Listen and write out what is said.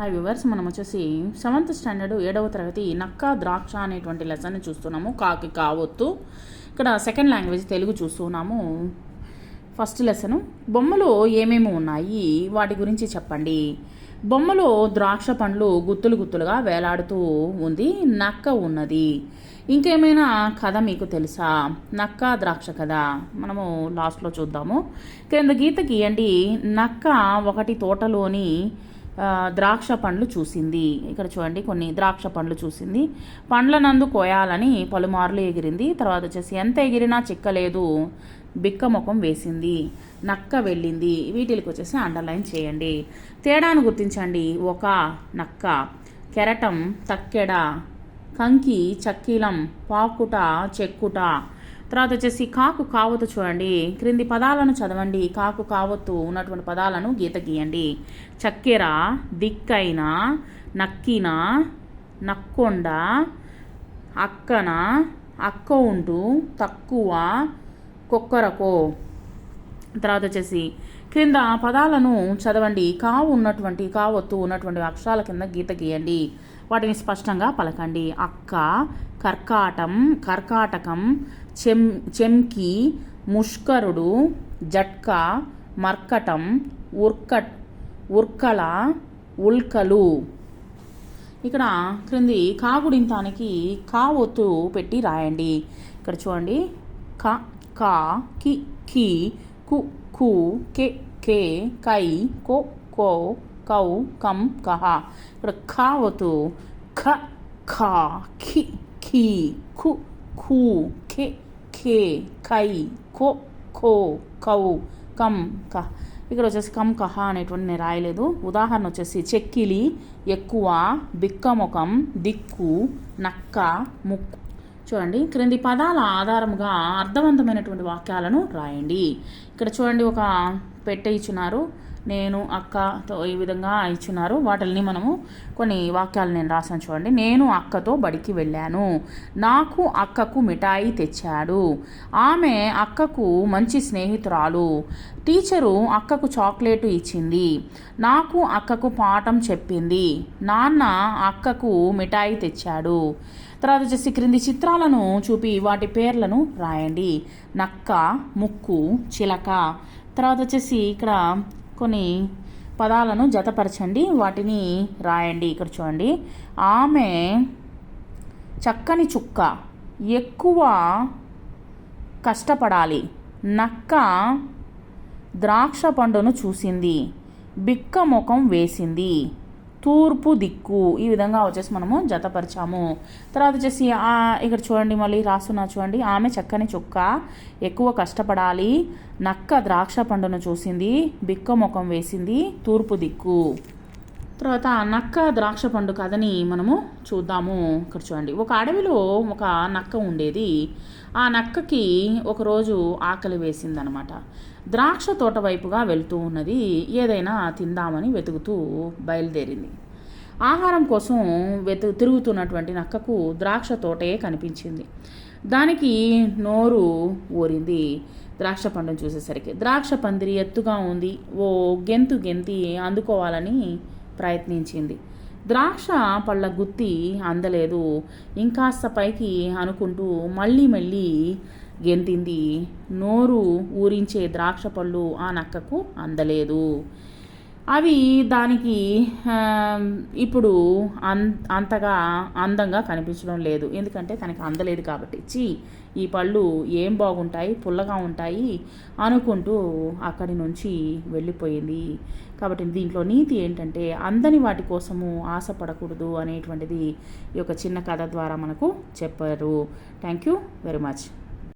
Hi viewers మనం వచ్చేసి seventh standard ఏడవ తరగతి నక్క ద్రాక్ష అనేటువంటి లెసన్ చూస్తున్నాము. కాకి కావొత్తు. ఇక్కడ సెకండ్ లాంగ్వేజ్ తెలుగు చూస్తున్నాము. ఫస్ట్ లెసన్ బొమ్మలో ఏమేమి ఉన్నాయి? వాటి గురించి చెప్పండి. బొమ్మలో ద్రాక్ష పండ్లు గుత్తులు గుత్తులుగా వేలాడుతూ ఉంది. నక్క ఉన్నది. ఇంకేమైనా కథ మీకు తెలుసా? నక్క ద్రాక్ష కథ. మనము లాస్ట్లో చూద్దాము. క్రింద గీత గీయండి. నక్క ఒకటి తోటలోని ద్రాక్ష పండ్లు చూసింది. ఇక్కడ చూడండి కొన్ని ద్రాక్ష పండ్లు చూసింది. పండ్ల నందు కోయాలని పలుమార్లు ఎగిరింది. తర్వాత వచ్చేసి ఎంత ఎగిరినా చిక్కలేదు బిక్క ముఖం వేసింది నక్క వెళ్ళింది. వీటికి వచ్చేసి అండర్లైన్ చేయండి. తేడాను గుర్తించండి. ఒక నక్క కెరటం తక్కెడ కంకి చక్కిలం పాకుట చెక్కుట తర్వాత వచ్చేసి కాకు కావత్తు చూడండి. క్రింది పదాలను చదవండి. కాకు కావత్తు ఉన్నటువంటి పదాలను గీత గీయండి. చక్కెర దిక్కైన నక్కిన నక్కొండ అక్కన అక్కౌంటు తక్కువ కొక్కరకో. తర్వాత వచ్చేసి క్రింద పదాలను చదవండి. కావు ఉన్నటువంటి కావత్తు ఉన్నటువంటి అక్షరాల కింద గీత గీయండి. వాటిని స్పష్టంగా పలకండి. అక్క కర్కాటం కర్కాటకం చెం చెంకి ముష్కరుడు జట్క మర్కటం ఉర్కట్ ఉర్కల ఉల్కలు. ఇక్కడ క్రింది కాగుడింతానికి కా ఒత్తు పెట్టి రాయండి. ఇక్కడ చూడండి. క కా కి కి కు కు కె కే కై కో కో కౌ కం కహ. ఇక్కడ ఖా ఒత్తు ఖ ఖా ఖి ఖి కు ఖు ఖె ఖే కై కో ఖో కౌ కం క. ఇక్కడ వచ్చేసి కం కహ అనేటువంటి నేను రాయలేదు. ఉదాహరణ వచ్చేసి చెక్కిలి ఎక్కువ బిక్కముఖం దిక్కు నక్క ముక్కు. చూడండి క్రింది పదాల ఆధారముగా అర్థవంతమైనటువంటి వాక్యాలను రాయండి. ఇక్కడ చూడండి ఒక పెట్టె ఇచ్చినారు. నేను అక్కతో ఈ విధంగా ఇచ్చున్నారు. వాటిని మనము కొన్ని వాక్యాలు నేను రాసాను చూడండి. నేను అక్కతో బడికి వెళ్ళాను. నాకు అక్కకు మిఠాయి తెచ్చాడు. ఆమె అక్కకు మంచి స్నేహితురాలు. టీచరు అక్కకు చాక్లెట్ ఇచ్చింది. నాకు అక్కకు పాఠం చెప్పింది. నాన్న అక్కకు మిఠాయి తెచ్చాడు. తర్వాత వచ్చేసి క్రింది చిత్రాలను చూపి వాటి పేర్లను రాయండి. నక్క ముక్కు చిలక. తర్వాత వచ్చేసి ఇక్కడ కొన్ని పదాలను జతపరచండి వాటిని రాయండి. ఇక్కడ చూడండి. ఆమె చక్కని చుక్క ఎక్కువ కష్టపడాలి. నక్క ద్రాక్ష పండును చూసింది. బిక్క ముఖం వేసింది. తూర్పు దిక్కు. ఈ విధంగా వచ్చేసి మనము జతపరిచాము. తర్వాత వచ్చేసి ఇక్కడ చూడండి మళ్ళీ రాస్తున్నా చూడండి. ఆమె చక్కని చుక్క ఎక్కువ కష్టపడాలి. నక్క ద్రాక్ష పండును చూసింది. బిక్క ముఖం వేసింది. తూర్పు దిక్కు. తర్వాత నక్క ద్రాక్ష పండు కథని మనము చూద్దాము. ఇక్కడ చూడండి. ఒక అడవిలో ఒక నక్క ఉండేది. ఆ నక్కకి ఒకరోజు ఆకలి వేసిందనమాట. ద్రాక్ష తోట వైపుగా వెళుతూ ఉన్నది. ఏదైనా తిందామని వెతుకుతూ బయలుదేరింది. ఆహారం కోసం వెతు తిరుగుతున్నటువంటి నక్కకు ద్రాక్ష తోటే కనిపించింది. దానికి నోరు ఊరింది ద్రాక్ష పండును చూసేసరికి. ద్రాక్ష పందిరి ఎత్తుగా ఉంది. ఓ గెంతు గెంతి అందుకోవాలని ప్రయత్నించింది. ద్రాక్ష పళ్ళ గుత్తి అందలేదు. ఇంకాస్త పైకి అనుకుంటూ మళ్ళీ మళ్ళీ గెంతింది. నోరు ఊరించే ద్రాక్ష పళ్ళు ఆ నక్కకు అందలేదు. అవి దానికి ఇప్పుడు అన్ అంతగా అందంగా కనిపించడం లేదు. ఎందుకంటే తనకి అందలేదు కాబట్టి. చీ ఈ పళ్ళు ఏం బాగుంటాయి? పుల్లగా ఉంటాయి అనుకుంటూ అక్కడి నుంచి వెళ్ళిపోయింది. కాబట్టి దీంట్లో నీతి ఏంటంటే అందని వాటి కోసము ఆశపడకూడదు అనేటువంటిది ఈ యొక్క చిన్న కథ ద్వారా మనకు చెప్పారు. Thank you very much.